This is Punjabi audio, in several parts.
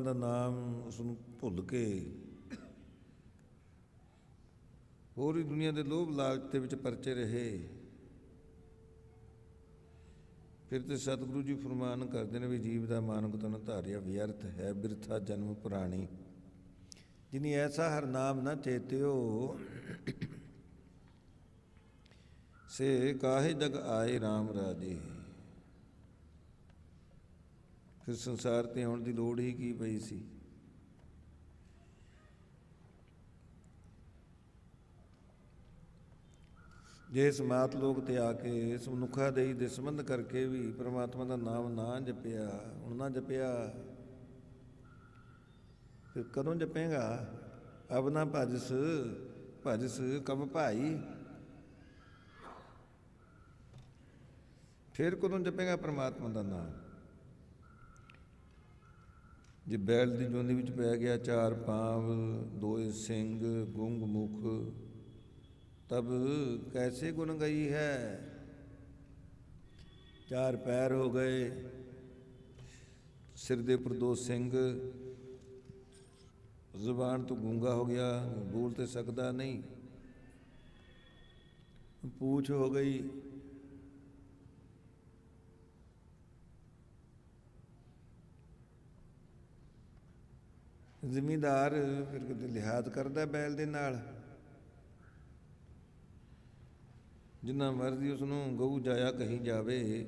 ਦਾ ਨਾਮ ਉਸ ਨੂੰ ਭੁੱਲ ਕੇ ਹੋਰ ਹੀ ਦੁਨੀਆ ਦੇ ਲੋਭ ਲਾਲਚ ਦੇ ਵਿੱਚ ਪਰਚੇ ਰਹੇ। ਫਿਰ ਤੇ ਸਤਿਗੁਰੂ ਜੀ ਫਰਮਾਨ ਕਰਦੇ ਨੇ ਵੀ ਜੀਵ ਦਾ ਮਾਨਕ ਤਨ ਧਾਰਿਆ ਵਿਅਰਥ ਹੈ, ਬਿਰਥਾ ਜਨਮ ਪੁਰਾਣੀ। ਜਿਨੀ ਐਸਾ ਹਰ ਨਾਮ ਨਾ ਚੇਤਿਓ, ਸੇ ਕਾਹੇ ਜਗ ਆਏ RAM ਰਾਜੇ। ਫਿਰ ਸੰਸਾਰ ਤੇ ਆਉਣ ਦੀ ਲੋੜ ਹੀ ਕੀ ਪਈ ਸੀ? ਜੇ ਸਮਾਤ ਲੋਕ ਤੇ ਆ ਕੇ ਇਸ ਮਨੁੱਖਾ ਦੇਹੀ ਦੇ ਸੰਬੰਧ ਕਰਕੇ ਵੀ ਪ੍ਰਮਾਤਮਾ ਦਾ ਨਾਮ ਨਾ ਜਪਿਆ, ਹੁਣ ਨਾ ਜਪਿਆ, ਫਿਰ ਕਦੋਂ ਜਪੇਗਾ? ਅਬ ਨਾ ਭਜਸ ਭਜਸ ਕਬ ਭਾਈ। ਫਿਰ ਕਦੋਂ ਜਪੇਗਾ ਪ੍ਰਮਾਤਮਾ ਦਾ ਨਾਮ? ਜੇ ਬੈਲ ਦੀ ਜੋਨੀ ਵਿੱਚ ਪੈ ਗਿਆ ਚਾਰ ਪਾਂਵ ਦੋਏ ਸਿੰਘ, ਗੁੰਗ ਮੁਖ, ਤਬ ਕੈਸੇ ਗੁਣ ਗਈ ਹੈ? ਚਾਰ ਪੈਰ ਹੋ ਗਏ। ਸਿਰ ਦੇ ਉੱਪਰ ਦੋ ਸਿੰਘ। ਜ਼ੁਬਾਨ ਤੋਂ ਗੂੰਗਾ ਹੋ ਗਿਆ, ਬੋਲ ਤੇ ਸਕਦਾ ਨਹੀਂ। ਪੂਛ ਹੋ ਗਈ। ਜ਼ਿਮੀਦਾਰ ਫਿਰ ਕਿਤੇ ਲਿਹਾਜ਼ ਕਰਦਾ ਬੈਲ ਦੇ ਨਾਲ। ਜਿੰਨਾ ਮਰਜ਼ੀ ਉਸ ਨੂੰ ਗਊ ਜਾਇਆ ਕਹੀ ਜਾਵੇ,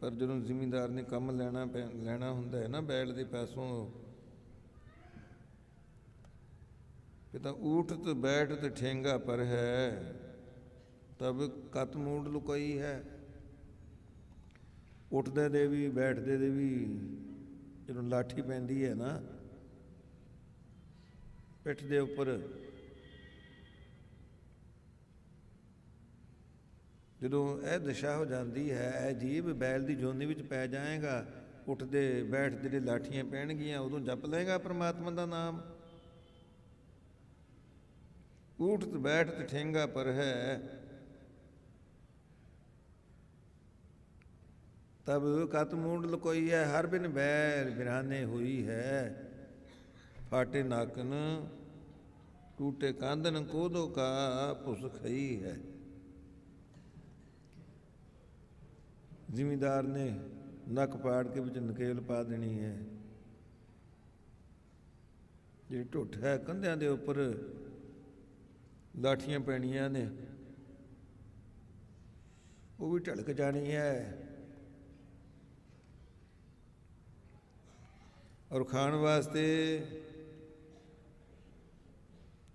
ਪਰ ਜਦੋਂ ਜ਼ਿਮੀਦਾਰ ਨੇ ਕੰਮ ਲੈਣਾ ਪੈ- ਲੈਣਾ ਹੁੰਦਾ ਹੈ ਨਾ ਬੈਲ ਦੇ ਪਾਸੋਂ ਕਿ ਤਾਂ ਬੈਠ ਬੈਠਤ ਠੇਂਗਾ ਪਰ ਹੈ, ਤਬ ਕਤ ਮੂਡ ਲੁਕਾਈ ਹੈ। ਉੱਠਦੇ ਦੇ ਵੀ, ਬੈਠਦੇ ਦੇ ਵੀ ਜਦੋਂ ਲਾਠੀ ਪੈਂਦੀ ਹੈ ਨਾ ਪਿੱਠ ਦੇ ਉੱਪਰ। ਜਦੋਂ ਇਹ ਦਸ਼ਾ ਹੋ ਜਾਂਦੀ ਹੈ, ਇਹ ਜੀਵ ਬੈਲ ਦੀ ਜੋਨੀ ਵਿੱਚ ਪੈ ਜਾਏਗਾ, ਉੱਠਦੇ ਬੈਠਦੇ ਜਿਹੜੇ ਲਾਠੀਆਂ ਪੈਣਗੀਆਂ ਉਦੋਂ ਜਪ ਲਏਗਾ ਪ੍ਰਮਾਤਮਾ ਦਾ ਨਾਮ। ਉਠਤ ਬੈਠਤ ਠੇਂਗਾ ਪਰ ਹੈ। ਤਬ ਕਤ ਮੂੰਡ ਲਕੋਈ ਹੈ, ਹਰ ਬਿਨ ਬੈਰ ਬਿਰਾਨੇ ਹੋਈ ਹੈ। ਫਾਟੇ ਨਾਕਨ, ਟੂਟੇ ਕਾਂਦਨ ਕੋਦੋ ਕਾ ਭੁਸ ਖਈ ਹੈ। ਜ਼ਿਮੀਦਾਰ ਨੇ ਨੱਕ ਪਾੜ ਕੇ ਵਿੱਚ ਨਕੇਲ ਪਾ ਦੇਣੀ ਹੈ। ਜਿਹੜੀ ਢੁੱਠ ਹੈ, ਕੰਧਿਆਂ ਦੇ ਉੱਪਰ ਲਾਠੀਆਂ ਪੈਣੀਆਂ ਨੇ, ਉਹ ਵੀ ਢਲਕ ਜਾਣੀ ਹੈ। ਔਰ ਖਾਣ ਵਾਸਤੇ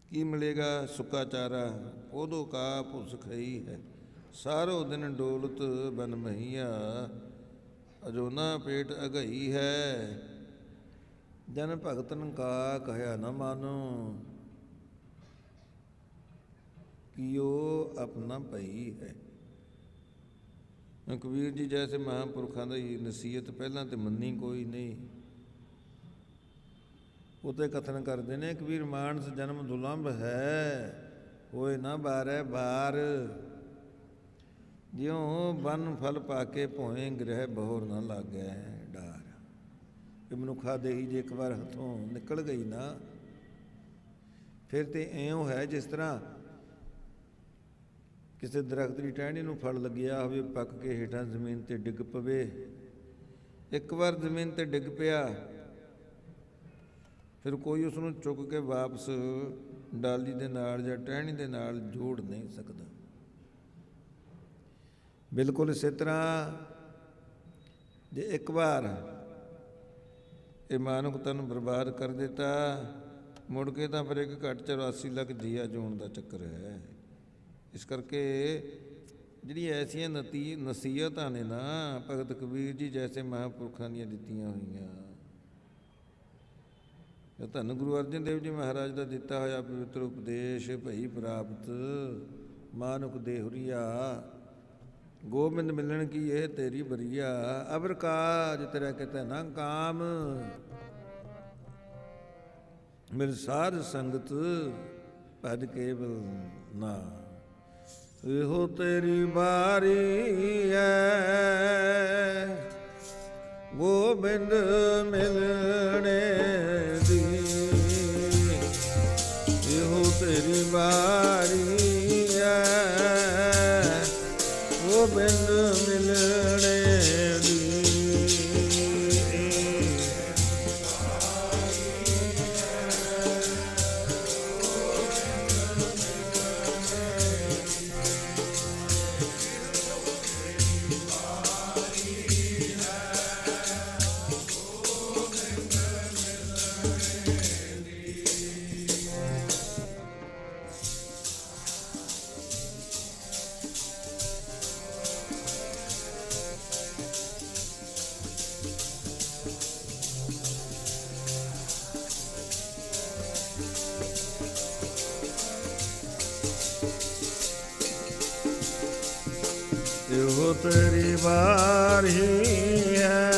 ਕੀ ਮਿਲੇਗਾ ਸੁੱਕਾ ਚਾਰਾ ਉਹਦੋ ਕਾ ਭੁਸ ਖਈ ਹੈ। ਸਾਰੋ ਦਿਨ ਡੋਲਤ ਬਨ ਮਹੀਆ। ਅਜੋਨਾ ਪੇਟ ਅਗਈ ਹੈ। ਜਨ ਭਗਤਨ ਕਾ ਕਹਿਆ ਨ ਮਾਨੋ। ਕਿਓ ਆਪਣਾ ਪਈ ਹੈ। ਕਬੀਰ ਜੀ ਜੈਸੇ ਮਹਾਂਪੁਰਖਾਂ ਦੀ ਨਸੀਹਤ ਪਹਿਲਾਂ ਤੇ ਮੰਨੀ ਕੋਈ ਨਹੀਂ। ਉਤੇ ਕਥਨ ਕਰਦੇ ਨੇ ਕਬੀਰ ਮਾਨਸ ਜਨਮ ਦੁਲੰਭ ਹੈ, ਹੋਏ ਨਾ ਬਾਰੈ ਬਾਰ। ਜਿਉ ਬਨ ਫਲ ਪਾ ਕੇ ਭੋਏ, ਗ੍ਰਹਿ ਬਹੁਰ ਨਾ ਲਾਗੈ ਡਾਰ। ਇਹ ਮਨੁੱਖਾ ਦੇਹੀ ਜੇ ਇੱਕ ਵਾਰ ਹੱਥੋਂ ਨਿਕਲ ਗਈ ਨਾ, ਫਿਰ ਤੇ ਐਉਂ ਹੈ ਜਿਸ ਤਰ੍ਹਾਂ ਕਿਸੇ ਦਰਖਤ ਦੀ ਟਹਿਣੀ ਨੂੰ ਫਲ ਲੱਗਿਆ ਹੋਵੇ, ਪੱਕ ਕੇ ਹੇਠਾਂ ਜ਼ਮੀਨ ਤੇ ਡਿੱਗ ਪਵੇ। ਇੱਕ ਵਾਰ ਜ਼ਮੀਨ ਤੇ ਡਿੱਗ ਪਿਆ ਫਿਰ ਕੋਈ ਉਸ ਨੂੰ ਚੁੱਕ ਕੇ ਵਾਪਸ ਡਾਲੀ ਦੇ ਨਾਲ ਜਾਂ ਟਹਿਣੀ ਦੇ ਨਾਲ ਜੋੜ ਨਹੀਂ ਸਕਦਾ। ਬਿਲਕੁਲ ਇਸੇ ਤਰ੍ਹਾਂ ਜੇ ਇੱਕ ਵਾਰ ਇਹ ਮਾਨੁਕ ਤਨ ਬਰਬਾਦ ਕਰ ਦਿੱਤਾ, ਮੁੜ ਕੇ ਤਾਂ ਫਿਰ ਇੱਕ ਘੱਟ 84 ਲੱਖ ਜੀਆ ਜੋਣ ਦਾ ਚੱਕਰ ਹੈ। ਇਸ ਕਰਕੇ ਜਿਹੜੀ ਐਸੀਆਂ ਨਤੀ ਨਸੀਹਤਾਂ ਨੇ ਨਾ, ਭਗਤ ਕਬੀਰ ਜੀ ਜੈਸੇ ਮਹਾਂਪੁਰਖਾਂ ਦੀਆਂ ਦਿੱਤੀਆਂ ਹੋਈਆਂ। ਇਹ ਧੰਨ ਗੁਰੂ ਅਰਜਨ ਦੇਵ ਜੀ ਮਹਾਰਾਜ ਦਾ ਦਿੱਤਾ ਹੋਇਆ ਪਵਿੱਤਰ ਉਪਦੇਸ਼, ਭਈ ਪ੍ਰਾਪਤ ਮਾਨੁਕ ਦੇਹੁਰੀਆ ਗੋਬਿੰਦ ਮਿਲਣ ਕੀ ਇਹ ਤੇਰੀ ਬਰੀਆ ਅਬਰ ਕਾਜ ਤੇਰਾ ਕਿਤੇ ਨਾ ਕਾਮ। ਮਿਲ ਸਾਧ ਸੰਗਤ ਭਜ ਕੇਵਲ ਨਾ। ਇਹੋ ਤੇਰੀ ਬਾਰੀ ਹੈ ਗੋਬਿੰਦ ਮਿਲਣੇ ਦੀ ਤੇਰੀ ਤੇਰੀ ਵਾਰੀ ਹੈ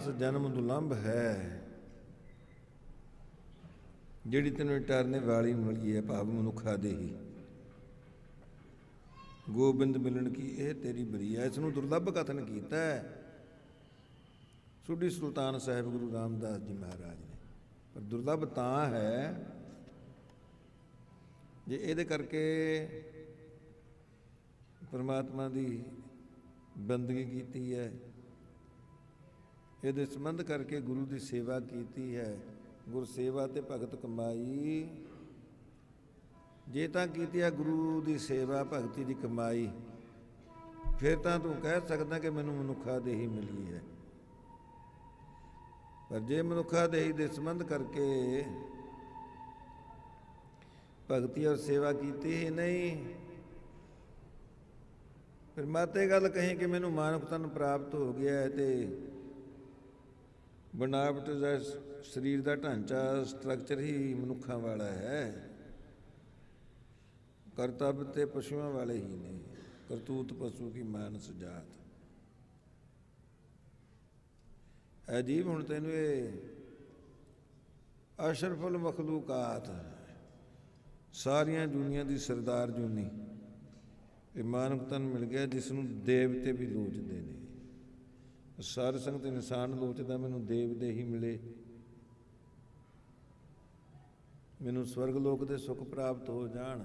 ਮਾਨਸ ਜਨਮ ਦੁਲੰਭ ਹੈ। ਜਿਹੜੀ ਤੈਨੂੰ ਟਰਨੇ ਵਾਲੀ ਮਿਲੀ ਹੈ, ਭਾਵ ਮਨੁੱਖਾ ਦੇਹੀ। ਗੋਬਿੰਦ ਮਿਲਣ ਕੀ ਇਹ ਤੇਰੀ ਬਰੀਆ ਇਸ ਨੂੰ ਦੁਰਲੱਭ ਕਥਨ ਕੀਤਾ ਹੈ। ਸੁਡੀ ਸੁਲਤਾਨ ਸਾਹਿਬ ਗੁਰੂ ਰਾਮਦਾਸ ਜੀ ਮਹਾਰਾਜ ਨੇ। ਪਰ ਦੁਰਲੱਭ ਤਾਂ ਹੈ ਜੇ ਇਹਦੇ ਕਰਕੇ ਪਰਮਾਤਮਾ ਦੀ ਬੰਦਗੀ ਕੀਤੀ ਹੈ। ਇਹਦੇ ਸੰਬੰਧ ਕਰਕੇ ਗੁਰੂ ਦੀ ਸੇਵਾ ਕੀਤੀ ਹੈ। ਗੁਰ ਸੇਵਾ ਤੇ ਭਗਤ ਕਮਾਈ। ਜੇ ਤਾਂ ਕੀਤੀ ਹੈ ਗੁਰੂ ਦੀ ਸੇਵਾ, ਭਗਤੀ ਦੀ ਕਮਾਈ, ਫਿਰ ਤਾਂ ਤੂੰ ਕਹਿ ਸਕਦਾ ਕਿ ਮੈਨੂੰ ਮਨੁੱਖਾ ਦੇਹੀ ਮਿਲੀ ਹੈ। ਪਰ ਜੇ ਮਨੁੱਖਾ ਦੇਹੀ ਦੇ ਸੰਬੰਧ ਕਰਕੇ ਭਗਤੀ ਔਰ ਸੇਵਾ ਕੀਤੀ ਹੀ ਨਹੀਂ, ਫਿਰ ਮਾਤੇ ਗੱਲ ਕਹੀ ਕਿ ਮੈਨੂੰ ਮਾਨਵ ਤਨ ਪ੍ਰਾਪਤ ਹੋ ਗਿਆ ਹੈ ਤੇ ਬਣਾਵਟ ਦਾ ਸਰੀਰ ਦਾ ਢਾਂਚਾ ਸਟਰਕਚਰ ਹੀ ਮਨੁੱਖਾਂ ਵਾਲਾ ਹੈ। ਕਰਤੱਵ ਤੇ ਪਸ਼ੂਆਂ ਵਾਲੇ ਹੀ ਨੇ। ਕਰਤੂਤ ਪਸ਼ੂ ਕੀ ਮਾਨਸ ਜਾਤ। ਅਜੀਬ ਹੁਣ ਤੈਨੂੰ ਇਹ ਅਸ਼ਰਫੁਲ ਮਖਲੂਕਾਤ ਸਾਰੀਆਂ ਦੁਨੀਆਂ ਦੀ ਸਰਦਾਰ ਜੂਨੀ। ਇਹ ਮਾਨਵਤਨ ਮਿਲ ਗਿਆ ਜਿਸ ਨੂੰ ਦੇਵਤੇ ਵੀ ਲੋਚਦੇ ਨੇ। ਸਾਰ ਸੰਗਤ ਇਨਸਾਨ ਲੋਚਦਾ ਮੈਨੂੰ ਦੇਵ ਦੇ ਹੀ ਮਿਲੇ। ਮੈਨੂੰ ਸਵਰਗ ਲੋਕ ਦੇ ਸੁਖ ਪ੍ਰਾਪਤ ਹੋ ਜਾਣ।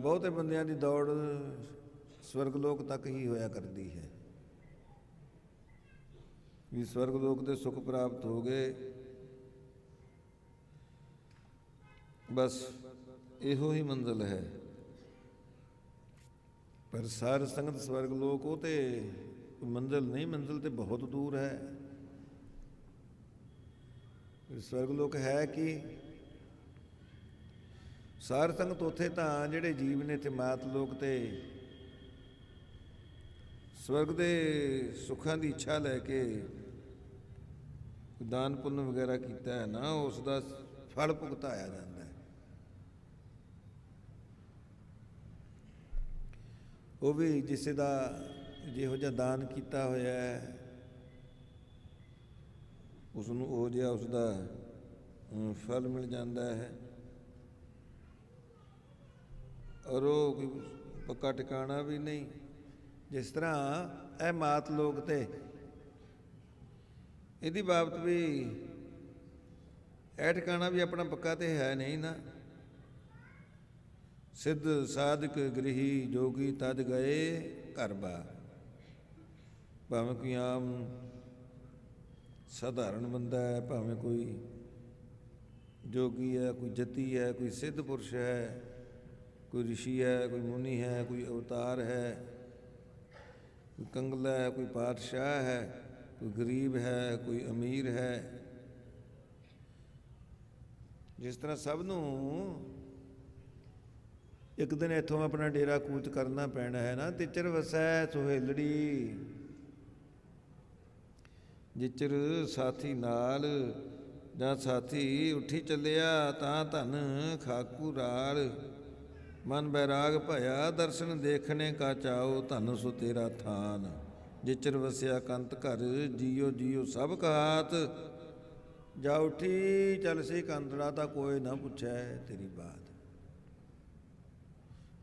ਬਹੁਤੇ ਬੰਦਿਆਂ ਦੀ ਦੌੜ ਸਵਰਗ ਲੋਕ ਤੱਕ ਹੀ ਹੋਇਆ ਕਰਦੀ ਹੈ। ਵੀ ਸਵਰਗ ਲੋਕ ਦੇ ਸੁਖ ਪ੍ਰਾਪਤ ਹੋ ਗਏ। ਬਸ ਇਹੋ ਹੀ ਮੰਜ਼ਲ ਹੈ। ਪਰ ਸਾਰ ਸੰਗਤ ਸਵਰਗ ਲੋਕ ਉਹ ਤੇ ਕੋਈ ਮੰਜ਼ਲ ਨਹੀਂ, ਮੰਜ਼ਲ ਤੇ ਬਹੁਤ ਦੂਰ ਹੈ। ਸਵਰਗ ਲੋਕ ਹੈ ਕਿ ਸਾਰ ਸੰਗਤ ਉੱਥੇ ਤਾਂ ਜਿਹੜੇ ਜੀਵ ਨੇ ਤੇ ਮਾਤ ਲੋਕ ਤੇ ਸਵਰਗ ਦੇ ਸੁੱਖਾਂ ਦੀ ਇੱਛਾ ਲੈ ਕੇ ਦਾਨ ਪੁੰਨ ਵਗੈਰਾ ਕੀਤਾ ਹੈ ਨਾ, ਉਸ ਦਾ ਫਲ ਭੁਗਤਾਇਆ ਜਾਂਦਾ ਹੈ ਉਹ ਵੀ ਜਿਸੇ ਦਾ ਜਿਹੋ ਜਿਹਾ ਦਾਨ ਕੀਤਾ ਹੋਇਆ ਹੈ ਉਸ ਨੂੰ ਉਹ ਜਿਹਾ ਉਸ ਦਾ ਫਲ ਮਿਲ ਜਾਂਦਾ ਹੈ। ਔਰ ਉਹ ਕੋਈ ਪੱਕਾ ਟਿਕਾਣਾ ਵੀ ਨਹੀਂ। ਜਿਸ ਤਰ੍ਹਾਂ ਇਹ ਮਾਤ ਲੋਕ ਤੇ, ਇਹਦੀ ਬਾਬਤ ਵੀ, ਇਹ ਟਿਕਾਣਾ ਵੀ ਆਪਣਾ ਪੱਕਾ ਤੇ ਹੈ ਨਹੀਂ ਨਾ। ਸਿੱਧ ਸਾਧਕ ਗ੍ਰਹੀ ਜੋਗੀ ਤਦ ਗਏ ਘਰ ਬਾ। ਭਾਵੇਂ ਕੋਈ ਆਮ ਸਧਾਰਨ ਬੰਦਾ ਹੈ, ਭਾਵੇਂ ਕੋਈ ਜੋਗੀ ਹੈ, ਕੋਈ ਜਤੀ ਹੈ, ਕੋਈ ਸਿੱਧ ਪੁਰਸ਼ ਹੈ, ਕੋਈ ਰਿਸ਼ੀ ਹੈ, ਕੋਈ ਮੁਨੀ ਹੈ, ਕੋਈ ਅਵਤਾਰ ਹੈ, ਕੋਈ ਕੰਗਲਾ ਹੈ, ਕੋਈ ਪਾਤਸ਼ਾਹ ਹੈ, ਕੋਈ ਗਰੀਬ ਹੈ, ਕੋਈ ਅਮੀਰ ਹੈ। ਜਿਸ ਤਰ੍ਹਾਂ ਸਭ ਨੂੰ ਇੱਕ ਦਿਨ ਇੱਥੋਂ ਆਪਣਾ ਡੇਰਾ ਕੂਚ ਕਰਨਾ ਪੈਣਾ ਹੈ ਨਾ, ਤਿਚਰ ਵਸੈ ਸੁਹੇਲੜੀ। ਜਿਚਰ ਸਾਥੀ ਨਾਲ ਜਾਂ ਸਾਥੀ ਉੱਠੀ ਚੱਲਿਆ ਤਾਂ ਧਨ ਖਾਕੂ ਰਾਲ। ਮਨ ਬੈਰਾਗ ਭਇਆ, ਦਰਸ਼ਨ ਦੇਖਣੇ ਕਾ ਚਾਓ ਧਨ ਸੋ ਤੇਰਾ ਥਾਨ। ਜਿਚਰ ਵਸਿਆ ਕੰਤ ਘਰ, ਜੀਓ ਜੀਓ ਸਭ ਕਹਾਤ। ਜਾ ਉੱਠੀ ਚੱਲ ਸੀ ਕੰਦੜਾ ਤਾਂ ਕੋਈ ਨਾ ਪੁੱਛੈ ਤੇਰੀ ਬਾਤ।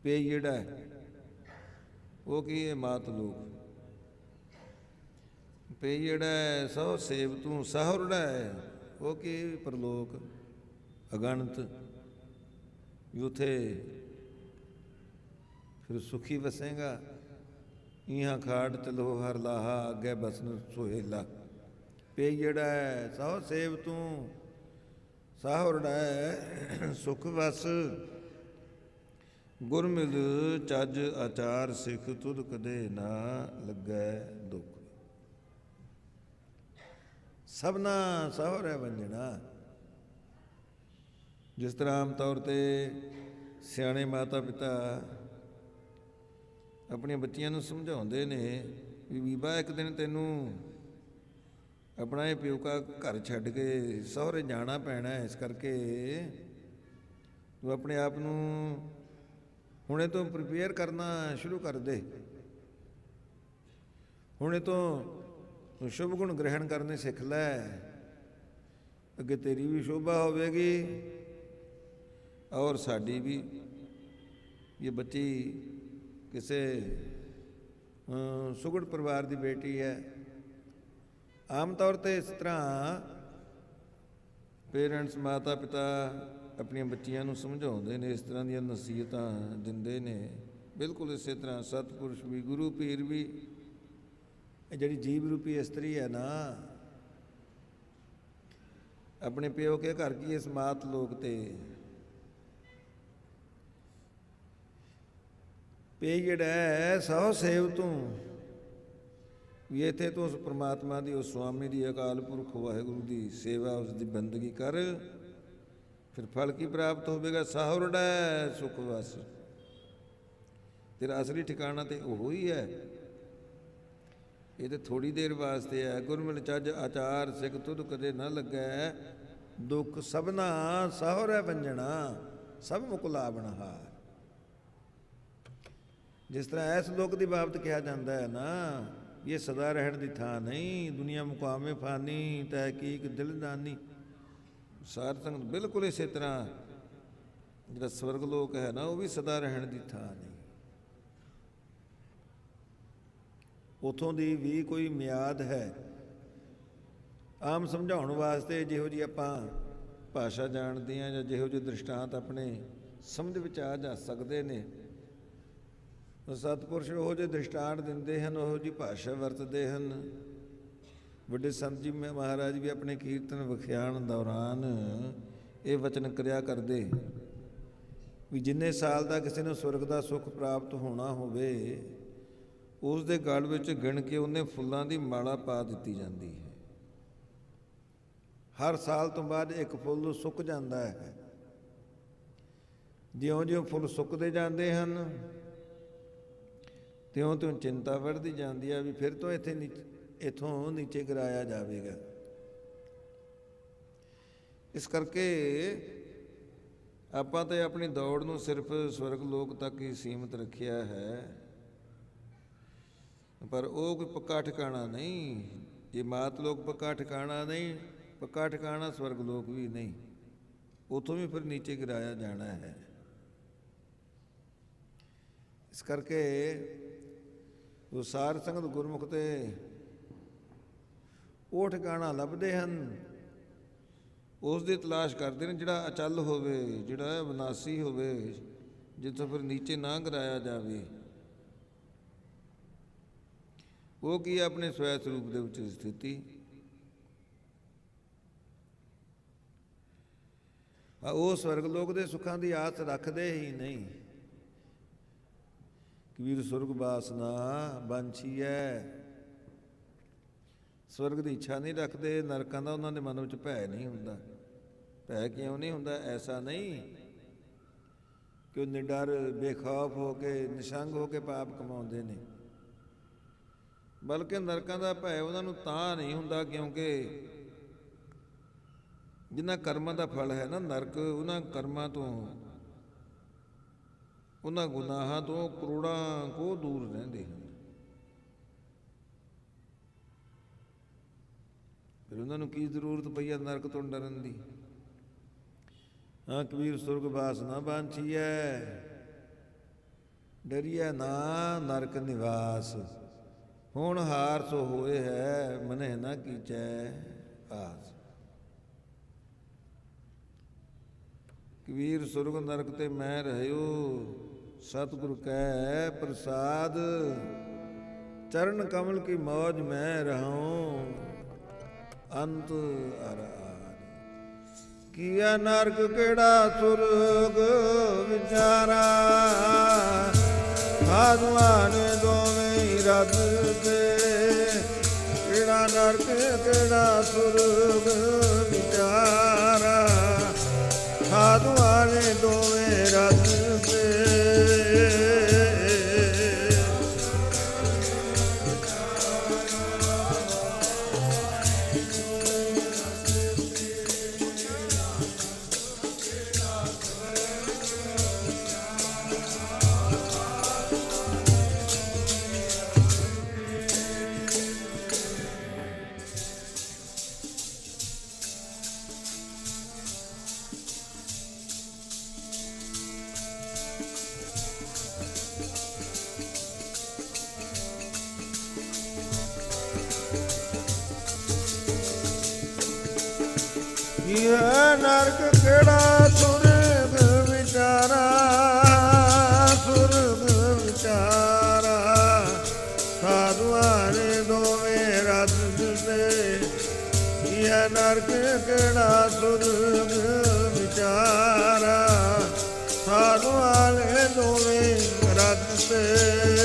ਪੇ ਜਿਹੜਾ ਉਹ ਕੀ ਹੈ? ਮਾਤ ਲੋਕ। ਪੇ ਜਿਹੜਾ ਹੈ, ਸੋ ਸੇਵ ਤੂੰ ਸਹੁਰੜਾ ਹੈ। ਉਹ ਕੀ ਪਰਲੋਕ ਅਗਣਤ ਵੀ ਫਿਰ ਸੁਖੀ ਵਸੇਗਾ। ਇਹਾਂ ਖਾੜ ਚਲੋ ਹਰ ਲਾਹਾ ਅੱਗੇ ਬਸਨ ਸੁਹੇਲਾ ਪੇ ਜਿਹੜਾ ਹੈ, ਸੋ ਸੇਵ ਤੂੰ ਸਾਹੁਰੜਾ ਹੈ। ਸੁਖ ਵਸ ਗੁਰਮਿਲ ਚੱਜ ਆਚਾਰ ਸਿੱਖ ਤੁਧ ਕਦੇ ਨਾ ਲੱਗੈ ਦੁੱਖ। ਸਭਨਾ ਸਹੁਰੇ ਵੰਜਣਾ। ਜਿਸ ਤਰ੍ਹਾਂ ਆਮ ਤੌਰ ਤੇ ਸਿਆਣੇ ਮਾਤਾ ਪਿਤਾ ਆਪਣੀਆਂ ਬੱਚੀਆਂ ਨੂੰ ਸਮਝਾਉਂਦੇ ਨੇ ਵੀ ਬੀਬਾ, ਇੱਕ ਦਿਨ ਤੈਨੂੰ ਆਪਣਾ ਇਹ ਪਿਓਕਾ ਘਰ ਛੱਡ ਕੇ ਸਹੁਰੇ ਜਾਣਾ ਪੈਣਾ ਇਸ ਕਰਕੇ ਤੂੰ ਆਪਣੇ ਆਪ ਨੂੰ ਹੁਣੇ ਤੋਂ ਪ੍ਰੀਪੇਅਰ ਕਰਨਾ ਸ਼ੁਰੂ ਕਰ ਦੇ। ਹੁਣੇ ਤੋਂ ਸ਼ੁਭ ਗੁਣ ਗ੍ਰਹਿਣ ਕਰਨੇ ਸਿੱਖ ਲੈ। ਅੱਗੇ ਤੇਰੀ ਵੀ ਸ਼ੋਭਾ ਹੋਵੇਗੀ ਔਰ ਸਾਡੀ ਵੀ। ਇਹ ਬੱਚੀ ਕਿਸੇ ਸੁਗੜ ਪਰਿਵਾਰ ਦੀ ਬੇਟੀ ਹੈ। ਆਮ ਤੌਰ ਤੇ ਇਸ ਤਰ੍ਹਾਂ ਪੇਰੈਂਟਸ ਮਾਤਾ ਪਿਤਾ ਆਪਣੀਆਂ ਬੱਚੀਆਂ ਨੂੰ ਸਮਝਾਉਂਦੇ ਨੇ, ਇਸ ਤਰ੍ਹਾਂ ਦੀਆਂ ਨਸੀਹਤਾਂ ਦਿੰਦੇ ਨੇ। ਬਿਲਕੁਲ ਇਸੇ ਤਰ੍ਹਾਂ ਸਤਿਪੁਰਸ਼ ਵੀ, ਗੁਰੂ ਪੀਰ ਵੀ। ਇਹ ਜਿਹੜੀ ਜੀਵ ਰੂਪੀ ਇਸਤਰੀ ਹੈ ਨਾ, ਆਪਣੇ ਪਿਓ ਕੇ ਘਰ ਕੀ ਇਸ ਮਾਤ ਲੋਕ ਤੇ? ਪੇ ਜਿਹੜਾ ਸਹੁ ਸੇਵ ਤੂੰ। ਵੀ ਇੱਥੇ ਤੂੰ ਉਸ ਪ੍ਰਮਾਤਮਾ ਦੀ, ਉਸ ਸੁਆਮੀ ਦੀ ਅਕਾਲ ਪੁਰਖ ਵਾਹਿਗੁਰੂ ਦੀ ਸੇਵਾ, ਉਸ ਦੀ ਬੰਦਗੀ ਕਰ। ਫਿਰ ਫਲ ਕੀ ਪ੍ਰਾਪਤ ਹੋਵੇਗਾ? ਸਾਹੁਰੜਾ ਸੁਖ ਵਸ। ਤੇਰਾ ਅਸਲੀ ਠਿਕਾਣਾ ਤੇ ਉਹ ਹੀ ਹੈ। ਇਹ ਤੇ ਥੋੜੀ ਦੇਰ ਵਾਸਤੇ ਹੈ। ਗੁਰਮਿਲ ਚੱਜ ਆਚਾਰ, ਸਿੱਖ ਤੁਧ ਕਦੇ ਨਾ ਲੱਗੈ। ਦੁੱਖ ਸਭਨਾ, ਸਾਹੁਰੈ ਵੰਜਣਾ, ਸਭ ਮੁਕਲਾਵਣ ਹਾਰ। ਜਿਸ ਤਰ੍ਹਾਂ ਇਸ ਲੋਕ ਦੀ ਬਾਬਤ ਕਿਹਾ ਜਾਂਦਾ ਹੈ ਨਾ, ਇਹ ਸਦਾ ਰਹਿਣ ਦੀ ਥਾਂ ਨਹੀਂ, ਦੁਨੀਆ ਮੁਕਾਮੇ ਫਾਨੀ, ਤਹਿਕੀਕ ਦਿਲਦਾਨੀ ਸਾਰ ਸੰਗਤ ਬਿਲਕੁਲ ਇਸੇ ਤਰ੍ਹਾਂ ਜਿਹੜਾ ਸਵਰਗ ਲੋਕ ਹੈ ਨਾ, ਉਹ ਵੀ ਸਦਾ ਰਹਿਣ ਦੀ ਥਾਂ ਨਹੀਂ। ਉਥੋਂ ਦੀ ਵੀ ਕੋਈ ਮਿਆਦ ਹੈ। ਆਮ ਸਮਝਾਉਣ ਵਾਸਤੇ ਜਿਹੋ ਜੀ ਆਪਾਂ ਭਾਸ਼ਾ ਜਾਣਦੇ ਆ ਜਾਂ ਜਿਹੋ ਜਿਹੇ ਦ੍ਰਿਸ਼ਟਾਂਤ ਆਪਣੇ ਸਮਝ ਵਿੱਚ ਆ ਜਾ ਸਕਦੇ ਨੇ, ਉਹ ਸਤਿਪੁਰਸ਼ ਉਹ ਜਿਹੇ ਦ੍ਰਿਸ਼ਟਾਂਤ ਦਿੰਦੇ ਹਨ, ਉਹ ਜੀ ਭਾਸ਼ਾ ਵਰਤਦੇ ਹਨ। ਵੱਡੇ ਸੰਤ ਜੀ ਮਹਾ- ਮਹਾਰਾਜ ਵੀ ਆਪਣੇ ਕੀਰਤਨ ਵਿਖਿਆਣ ਦੌਰਾਨ ਇਹ ਵਚਨ ਕਰਿਆ ਕਰਦੇ ਵੀ ਜਿੰਨੇ ਸਾਲ ਦਾ ਕਿਸੇ ਨੂੰ ਸਵਰਗ ਦਾ ਸੁੱਖ ਪ੍ਰਾਪਤ ਹੋਣਾ ਹੋਵੇ, ਉਸ ਦੇ ਗਲ ਵਿੱਚ ਗਿਣ ਕੇ ਉਹਨੇ ਫੁੱਲਾਂ ਦੀ ਮਾਲਾ ਪਾ ਦਿੱਤੀ ਜਾਂਦੀ ਹੈ। ਹਰ ਸਾਲ ਤੋਂ ਬਾਅਦ ਇੱਕ ਫੁੱਲ ਸੁੱਕ ਜਾਂਦਾ ਹੈ। ਜਿਉਂ-ਜਿਉਂ ਫੁੱਲ ਸੁੱਕਦੇ ਜਾਂਦੇ ਹਨ, ਤਿਉਂ-ਤਿਉਂ ਚਿੰਤਾ ਵੱਧਦੀ ਜਾਂਦੀ ਹੈ ਵੀ ਫਿਰ ਤੋਂ ਇੱਥੇ ਨੀਚ- ਇੱਥੋਂ ਨੀਚੇ ਗਿਰਾਇਆ ਜਾਵੇਗਾ। ਇਸ ਕਰਕੇ ਆਪਾਂ ਤੇ ਆਪਣੀ ਦੌੜ ਨੂੰ ਸਿਰਫ ਸਵਰਗ ਲੋਕ ਤੱਕ ਹੀ ਸੀਮਿਤ ਰੱਖਿਆ ਹੈ। ਪਰ ਉਹ ਕੋਈ ਪੱਕਾ ਠਿਕਾਣਾ ਨਹੀਂ। ਇਹ ਮਾਤ ਲੋਕ ਪੱਕਾ ਠਿਕਾਣਾ ਨਹੀਂ, ਪੱਕਾ ਠਿਕਾਣਾ ਸਵਰਗ ਲੋਕ ਵੀ ਨਹੀਂ। ਉਥੋਂ ਵੀ ਫਿਰ ਨੀਚੇ ਗਿਰਾਇਆ ਜਾਣਾ ਹੈ। ਇਸ ਕਰਕੇ ਉਹ ਸਾਰ ਸੰਗਤ ਗੁਰਮੁਖ ਤੇ ਉਹ ਠਿਕਾਣਾ ਲੱਭਦੇ ਹਨ। ਉਸ ਦੀ ਤਲਾਸ਼ ਕਰਦੇ ਨੇ, ਜਿਹੜਾ ਅਚਲ ਹੋਵੇ, ਜਿਹੜਾ ਵਿਨਾਸੀ ਹੋਵੇ, ਜਿੱਥੋਂ ਫਿਰ ਨੀਚੇ ਨਾ ਗਰਾਇਆ ਜਾਵੇ। ਉਹ ਕੀ ਹੈ ਆਪਣੇ ਸਵੈ ਸਰੂਪ ਦੇ ਵਿੱਚ ਸਥਿਤੀ? ਆ ਉਹ ਸਵਰਗ ਲੋਕ ਦੇ ਸੁੱਖਾਂ ਦੀ ਆਸ ਰੱਖਦੇ ਹੀ ਨਹੀਂ। ਕਬੀਰ ਸੁਰਗ ਬਾਸਨਾ ਬੰਛੀ ਹੈ ਸਵਰਗ ਦੀ ਇੱਛਾ ਨਹੀਂ ਰੱਖਦੇ, ਨਰਕਾਂ ਦਾ ਉਹਨਾਂ ਦੇ ਮਨ ਵਿੱਚ ਭੈ ਨਹੀਂ ਹੁੰਦਾ। ਭੈ ਕਿਉਂ ਨਹੀਂ ਹੁੰਦਾ? ਐਸਾ ਨਹੀਂ ਕਿ ਉਹ ਨਿਡਰ, ਬੇਖੌਫ ਹੋ ਕੇ, ਨਿਸ਼ੰਗ ਹੋ ਕੇ ਪਾਪ ਕਮਾਉਂਦੇ ਨੇ। ਬਲਕਿ ਨਰਕਾਂ ਦਾ ਭੈ ਉਹਨਾਂ ਨੂੰ ਤਾਂ ਨਹੀਂ ਹੁੰਦਾ ਕਿਉਂਕਿ ਜਿਨ੍ਹਾਂ ਕਰਮਾਂ ਦਾ ਫਲ ਹੈ ਨਾ ਨਰਕ, ਉਹਨਾਂ ਕਰਮਾਂ ਤੋਂ, ਉਹਨਾਂ ਗੁਨਾਹਾਂ ਤੋਂ ਕਰੋੜਾਂ ਕੋ ਦੂਰ ਰਹਿੰਦੇ ਹਨ। ਫਿਰ ਉਹਨਾਂ ਨੂੰ ਕੀ ਜ਼ਰੂਰਤ ਪਈ ਹੈ ਨਰਕ ਤੋਂ ਡਰਨ ਦੀ? ਹਾਂ, ਕਬੀਰ ਸੁਰਗ ਬਾਸ ਨਾ ਬਾਂਛੀਐ। ਡਰੀਐ ਨਾ ਨਰਕ ਨਿਵਾਸ। ਹੁਣ ਹਾਰ ਸੋ ਹੋਏ ਹੈ, ਮਨਹਿ ਨਾ ਕੀਚੈ ਆਸ। ਕਬੀਰ ਸੁਰਗ ਨਰਕ ਤੇ ਮੈਂ ਰਹਿਓ, ਸਤਿਗੁਰ ਕੈ ਪ੍ਰਸਾਦ। ਚਰਨ ਕਮਲ ਕੀ ਮੌਜ ਮੈਂ ਰਹਾਉ। ਅੰਤ ਅਰਾਰ ਕੀਆ ਨਰਕ ਕਿਹੜਾ ਸੁਰਗ ਵਿਚਾਰਾ? ਸਾਧਵਾਨ ਦੋਵੇਂ ਹੀ ਰੱਬ ਤੇ। ਕਿਹੜਾ ਨਰਕ, ਕਿਹੜਾ ਸੁਰਗ ਵਿਚਾਰਾ? ਸਾਧੂ ਦੋਵੇਂ ਰਤ ਇਹ ਨਰਕ ਕਿਹੜਾ ਸੁਰਗ ਵਿਚਾਰਾ ਸੁਰਗ ਵਿਚਾਰਾ। ਸਾਧੂਆਂ ਨੇ ਦੋਵੇਂ ਰਤ ਤੇ ਇਹ ਨਰਕ ਕਿਹੜਾ ਸੁਰਗ ਵਿਚਾਰਾ। ਸਾਧੂ ਵਾਲੇ ਦੋਵੇਂ ਰਤ ਤੇ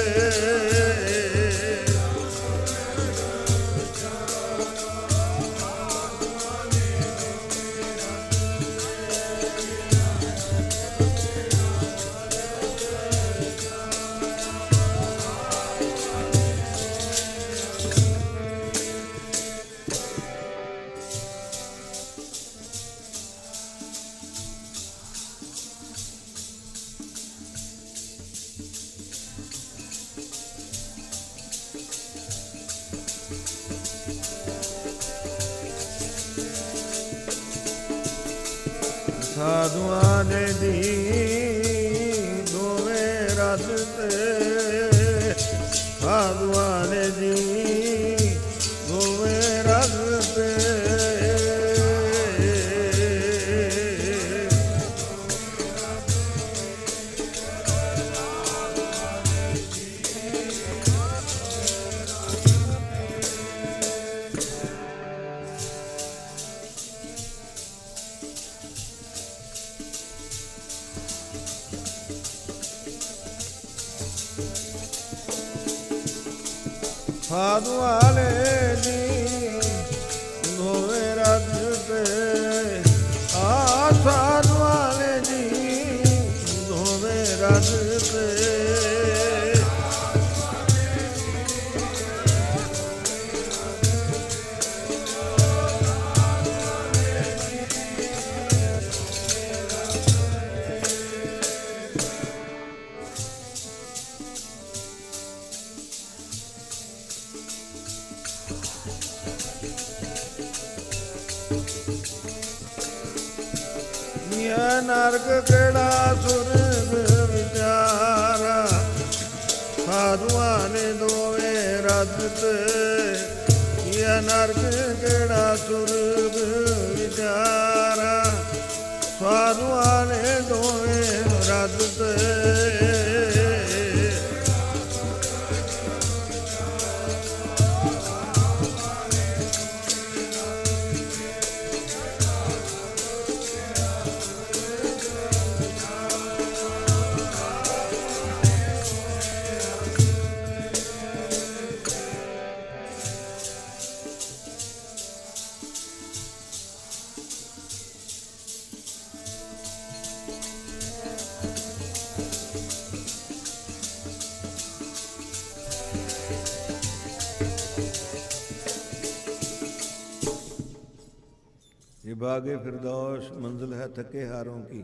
थके हारों की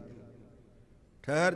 ठहर